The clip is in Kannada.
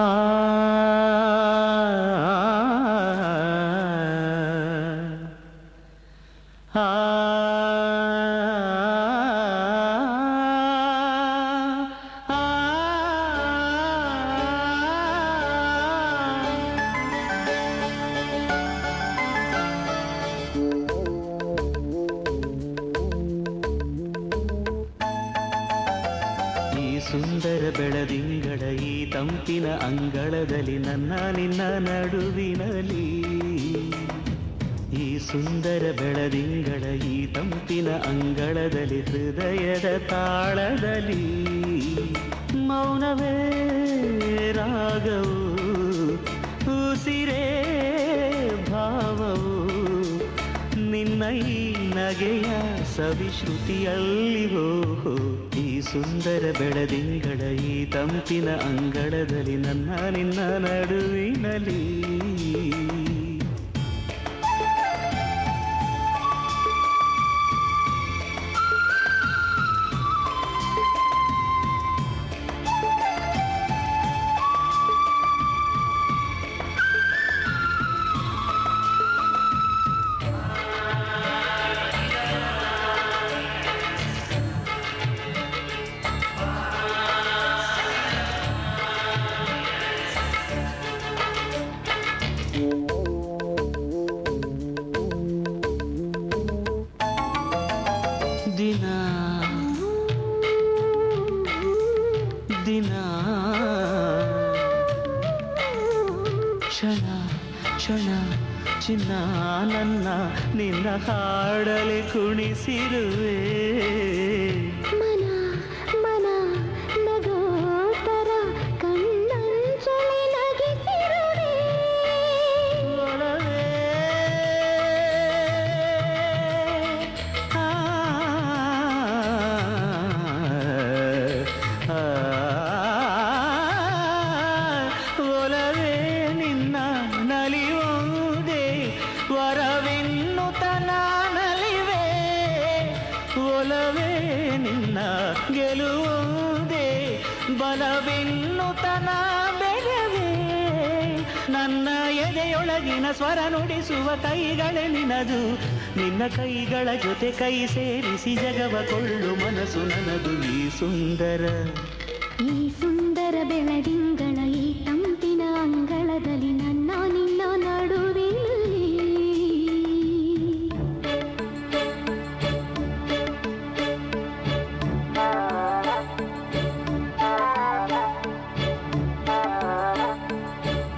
ah, ah. ಸುಂದರ ಬೆಳದಿಂಗಳ ಈ ತಂಪಿನ ಅಂಗಳದಲ್ಲಿ ನನ್ನ ನಿನ್ನ ನಡುವಿನಲ್ಲಿ. ಈ ಸುಂದರ ಬೆಳದಿಂಗಳ ಈ ತಂಪಿನ ಅಂಗಳದಲ್ಲಿ ಹೃದಯದ ತಾಳದಲ್ಲಿ. ಮೌನವೇ ರಾಗವು, ಉಸಿರೇ ಭಾವವು, ನಿನ್ನ ಈ ನಗೆಯ ಸವಿಶ್ರುತಿಯಲ್ಲಿ ಹೋ ಈ ಸುಂದರ ಬೆಳದಿಂಗಳ ಈ ತಂಪಿನ ಅಂಗಳದಲ್ಲಿ ನನ್ನ ನಿನ್ನ ನಡುವಿನಲ್ಲಿ. ದಿನ. ಕ್ಷಣ ಕ್ಷಣ ಚಿನ್ನ ನನ್ನ ನಿನ್ನ ಹಾಡಲೆ ಕುಣಿಸಿರುವೆ. ನಿನ್ನ ನಲಿಯುವುದೇ? ವರವೆನ್ನುತನ ನಲಿವೆ? ಒಲವೇ ನಿನ್ನ ಗೆಲುವುದೇ? ಬಲವೆನ್ನುತನ ಬೆರವೇ ನನ್ನ ಎದೆಯೊಳಗಿನ ಸ್ವರ ನುಡಿಸುವ ಕೈಗಳೇ ನಿನದು. ನಿನ್ನ ಕೈಗಳ ಜೊತೆ ಕೈ ಸೇರಿಸಿ ಜಗವ ಕೊಳ್ಳು ಮನಸ್ಸು ನನದು. ಈ ಸುಂದರ ಈ ಸುಂದರ ಬೆಳದಿಂಗಳ